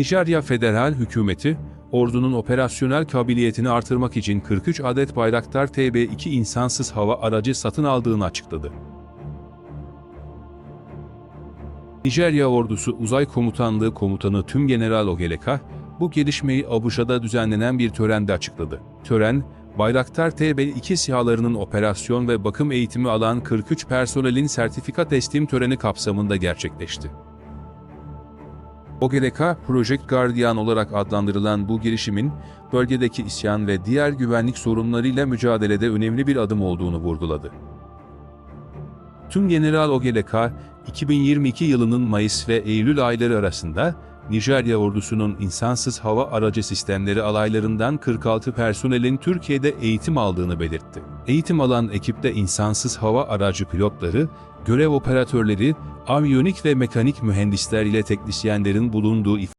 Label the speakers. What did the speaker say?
Speaker 1: Nijerya Federal Hükümeti, ordunun operasyonel kabiliyetini artırmak için 43 adet Bayraktar TB2 insansız hava aracı satın aldığını açıkladı. Nijerya Ordusu Uzay Komutanlığı Komutanı Tümgeneral Ogeleka, bu gelişmeyi Abuşa'da düzenlenen bir törende açıkladı. Tören, Bayraktar TB2 SİHA'larının operasyon ve bakım eğitimi alan 43 personelin sertifika teslim töreni kapsamında gerçekleşti. Ogeleka, Project Guardian olarak adlandırılan bu girişimin, bölgedeki isyan ve diğer güvenlik sorunlarıyla mücadelede önemli bir adım olduğunu vurguladı. Tüm General Ogeleka, 2022 yılının Mayıs ve Eylül ayları arasında Nijerya ordusunun insansız hava aracı sistemleri alaylarından 46 personelin Türkiye'de eğitim aldığını belirtti. Eğitim alan ekipte insansız hava aracı pilotları, görev operatörleri, aviyonik ve mekanik mühendisler ile teknisyenlerin bulunduğu